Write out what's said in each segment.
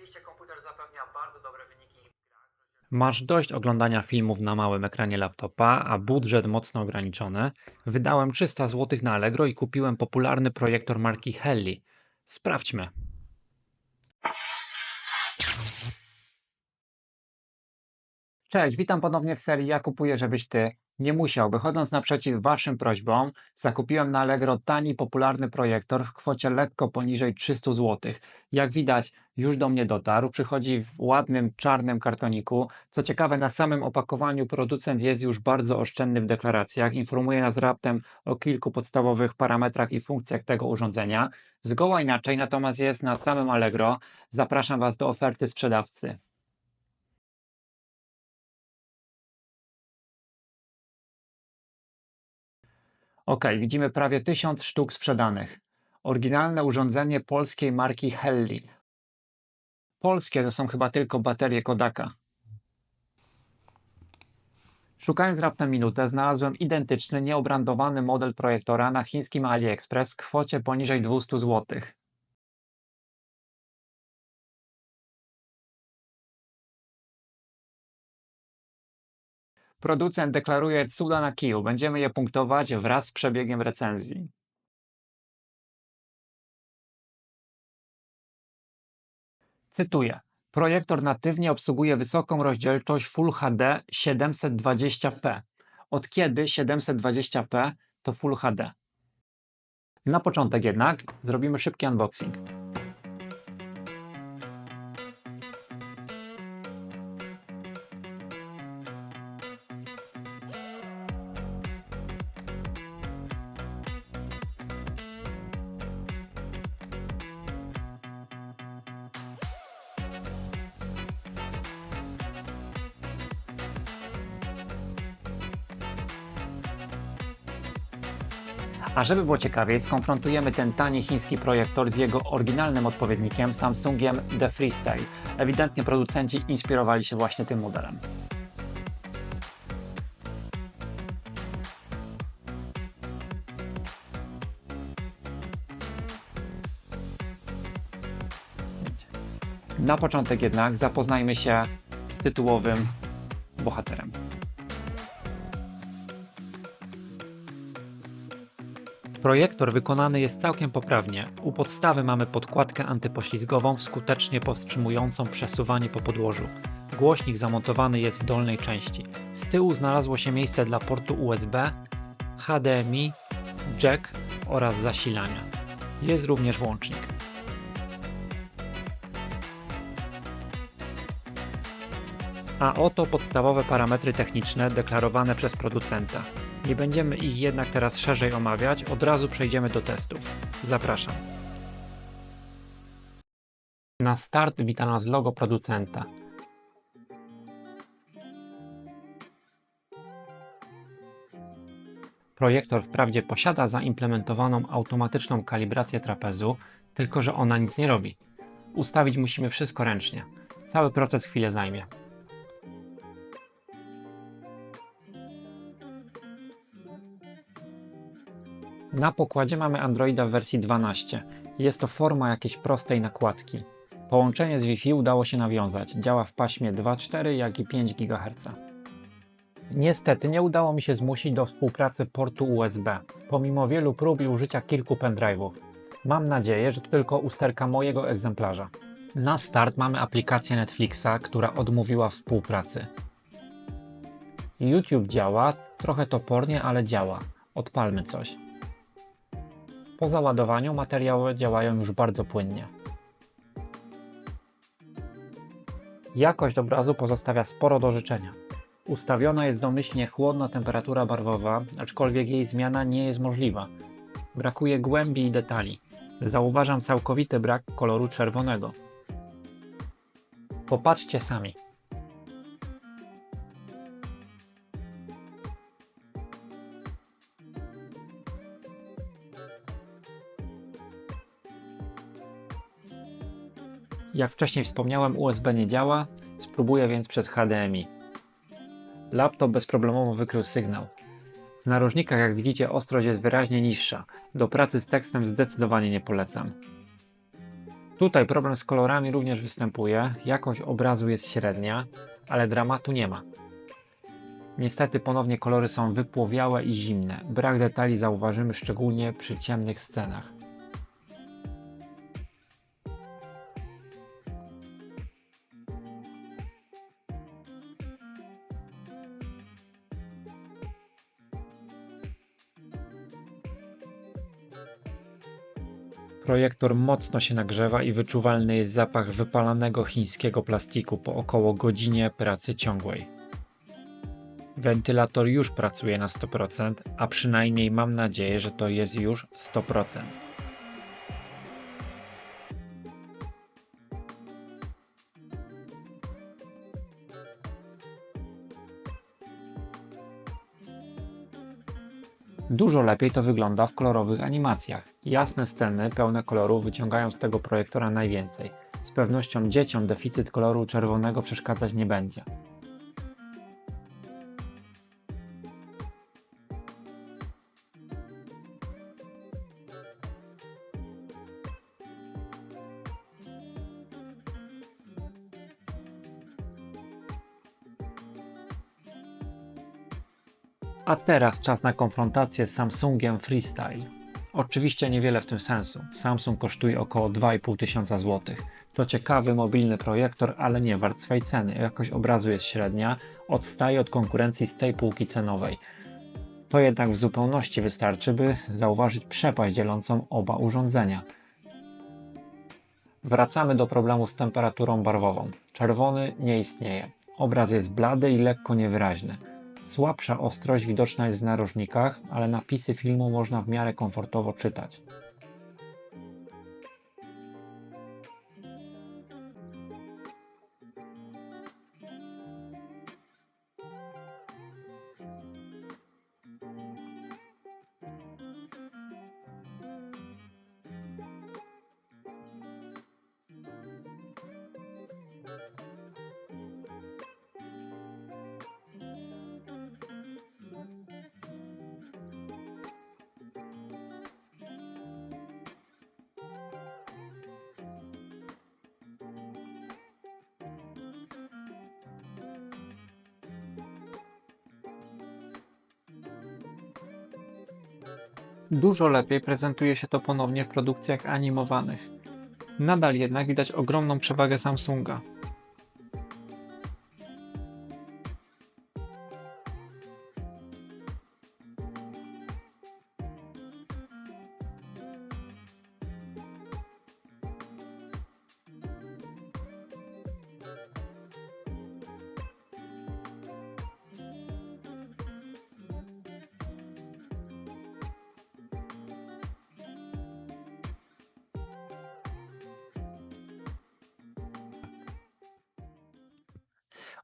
Oczywiście komputer zapewnia bardzo dobre wyniki. Masz dość oglądania filmów na małym ekranie laptopa, a budżet mocno ograniczony? Wydałem 300 zł na Allegro i kupiłem popularny projektor marki Helly. Sprawdźmy. Cześć, witam ponownie w serii Ja kupuję, żebyś ty nie musiał. Wychodząc naprzeciw waszym prośbom, zakupiłem na Allegro tani, popularny projektor w kwocie lekko poniżej 300 zł. Jak widać, już do mnie dotarł. Przychodzi w ładnym, czarnym kartoniku. Co ciekawe, na samym opakowaniu producent jest już bardzo oszczędny w deklaracjach. Informuje nas raptem o kilku podstawowych parametrach i funkcjach tego urządzenia. Zgoła inaczej natomiast jest na samym Allegro. Zapraszam Was do oferty sprzedawcy. Ok, widzimy prawie 1000 sztuk sprzedanych. Oryginalne urządzenie polskiej marki Helly. Polskie to są chyba tylko baterie Kodaka. Szukając raptem minutę, znalazłem identyczny, nieobrandowany model projektora na chińskim AliExpress w kwocie poniżej 200 zł. Producent deklaruje cuda na kiju. Będziemy je punktować wraz z przebiegiem recenzji. Cytuję. Projektor natywnie obsługuje wysoką rozdzielczość Full HD 720p. Od kiedy 720p to Full HD? Na początek jednak zrobimy szybki unboxing. A żeby było ciekawiej, skonfrontujemy ten tani chiński projektor z jego oryginalnym odpowiednikiem Samsungiem The Freestyle. Ewidentnie producenci inspirowali się właśnie tym modelem. Na początek jednak zapoznajmy się z tytułowym bohaterem. Projektor wykonany jest całkiem poprawnie. U podstawy mamy podkładkę antypoślizgową skutecznie powstrzymującą przesuwanie po podłożu. Głośnik zamontowany jest w dolnej części. Z tyłu znalazło się miejsce dla portu USB, HDMI, jack oraz zasilania. Jest również włącznik. A oto podstawowe parametry techniczne deklarowane przez producenta. Nie będziemy ich jednak teraz szerzej omawiać, od razu przejdziemy do testów. Zapraszam. Na start wita nas logo producenta. Projektor wprawdzie posiada zaimplementowaną automatyczną kalibrację trapezu, tylko że ona nic nie robi. Ustawić musimy wszystko ręcznie. Cały proces chwilę zajmie. Na pokładzie mamy Androida w wersji 12. Jest to forma jakiejś prostej nakładki. Połączenie z Wi-Fi udało się nawiązać. Działa w paśmie 2,4 jak i 5 GHz. Niestety nie udało mi się zmusić do współpracy portu USB, pomimo wielu prób i użycia kilku pendrive'ów. Mam nadzieję, że to tylko usterka mojego egzemplarza. Na start mamy aplikację Netflixa, która odmówiła współpracy. YouTube działa, trochę topornie, ale działa. Odpalmy coś. Po załadowaniu materiały działają już bardzo płynnie. Jakość obrazu pozostawia sporo do życzenia. Ustawiona jest domyślnie chłodna temperatura barwowa, aczkolwiek jej zmiana nie jest możliwa. Brakuje głębi i detali. Zauważam całkowity brak koloru czerwonego. Popatrzcie sami. Jak wcześniej wspomniałem, USB nie działa, spróbuję więc przez HDMI. Laptop bezproblemowo wykrył sygnał. W narożnikach, jak widzicie, ostrość jest wyraźnie niższa. Do pracy z tekstem zdecydowanie nie polecam. Tutaj problem z kolorami również występuje, jakość obrazu jest średnia, ale dramatu nie ma. Niestety ponownie kolory są wypłowiałe i zimne. Brak detali zauważymy szczególnie przy ciemnych scenach. Projektor mocno się nagrzewa i wyczuwalny jest zapach wypalanego chińskiego plastiku po około godzinie pracy ciągłej. Wentylator już pracuje na 100%, a przynajmniej mam nadzieję, że to jest już 100%. Dużo lepiej to wygląda w kolorowych animacjach. Jasne sceny, pełne koloru wyciągają z tego projektora najwięcej. Z pewnością dzieciom deficyt koloru czerwonego przeszkadzać nie będzie. A teraz czas na konfrontację z Samsungiem Freestyle. Oczywiście niewiele w tym sensu. Samsung kosztuje około 2,5 tysiąca złotych. To ciekawy mobilny projektor, ale nie wart swej ceny. Jakość obrazu jest średnia, odstaje od konkurencji z tej półki cenowej. To jednak w zupełności wystarczy, by zauważyć przepaść dzielącą oba urządzenia. Wracamy do problemu z temperaturą barwową. Czerwony nie istnieje. Obraz jest blady i lekko niewyraźny. Słabsza ostrość widoczna jest w narożnikach, ale napisy filmu można w miarę komfortowo czytać. Dużo lepiej prezentuje się to ponownie w produkcjach animowanych. Nadal jednak widać ogromną przewagę Samsunga.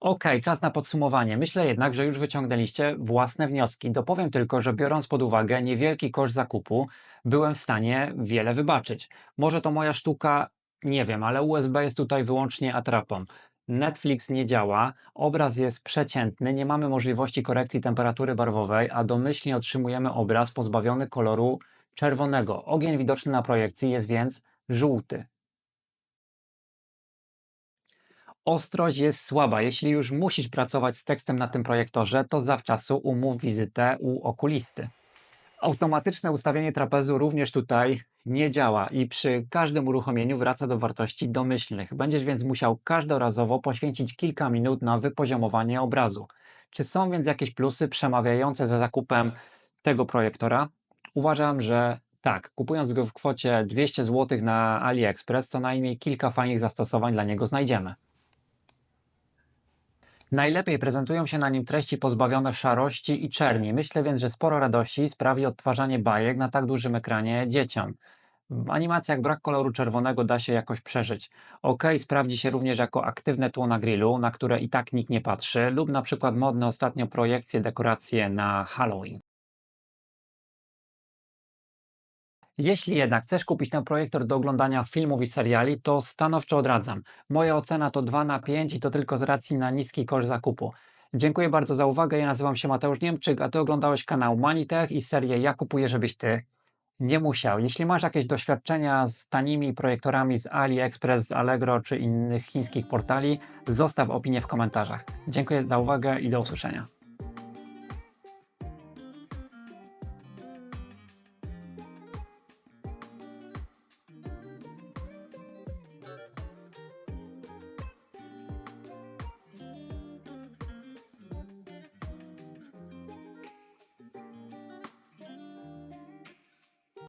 Okej, czas na podsumowanie. Myślę jednak, że już wyciągnęliście własne wnioski. Dopowiem tylko, że biorąc pod uwagę niewielki koszt zakupu, byłem w stanie wiele wybaczyć. Może to moja sztuka, nie wiem, ale USB jest tutaj wyłącznie atrapą. Netflix nie działa, obraz jest przeciętny, nie mamy możliwości korekcji temperatury barwowej, a domyślnie otrzymujemy obraz pozbawiony koloru czerwonego. Ogień widoczny na projekcji jest więc żółty. Ostrość jest słaba. Jeśli już musisz pracować z tekstem na tym projektorze, to zawczasu umów wizytę u okulisty. Automatyczne ustawienie trapezu również tutaj nie działa i przy każdym uruchomieniu wraca do wartości domyślnych. Będziesz więc musiał każdorazowo poświęcić kilka minut na wypoziomowanie obrazu. Czy są więc jakieś plusy przemawiające za zakupem tego projektora? Uważam, że tak. Kupując go w kwocie 200 zł na AliExpress, co najmniej kilka fajnych zastosowań dla niego znajdziemy. Najlepiej prezentują się na nim treści pozbawione szarości i czerni. Myślę więc, że sporo radości sprawi odtwarzanie bajek na tak dużym ekranie dzieciom. W animacjach brak koloru czerwonego da się jakoś przeżyć. OK, sprawdzi się również jako aktywne tło na grillu, na które i tak nikt nie patrzy, lub na przykład modne ostatnio projekcje, dekoracje na Halloween. Jeśli jednak chcesz kupić ten projektor do oglądania filmów i seriali, to stanowczo odradzam. Moja ocena to 2 na 5 i to tylko z racji na niski koszt zakupu. Dziękuję bardzo za uwagę. Ja nazywam się Mateusz Niemczyk, a ty oglądałeś kanał Manitech i serię Ja kupuję, żebyś ty Nie musiał. Jeśli masz jakieś doświadczenia z tanimi projektorami z AliExpress, z Allegro czy innych chińskich portali, zostaw opinię w komentarzach. Dziękuję za uwagę i do usłyszenia.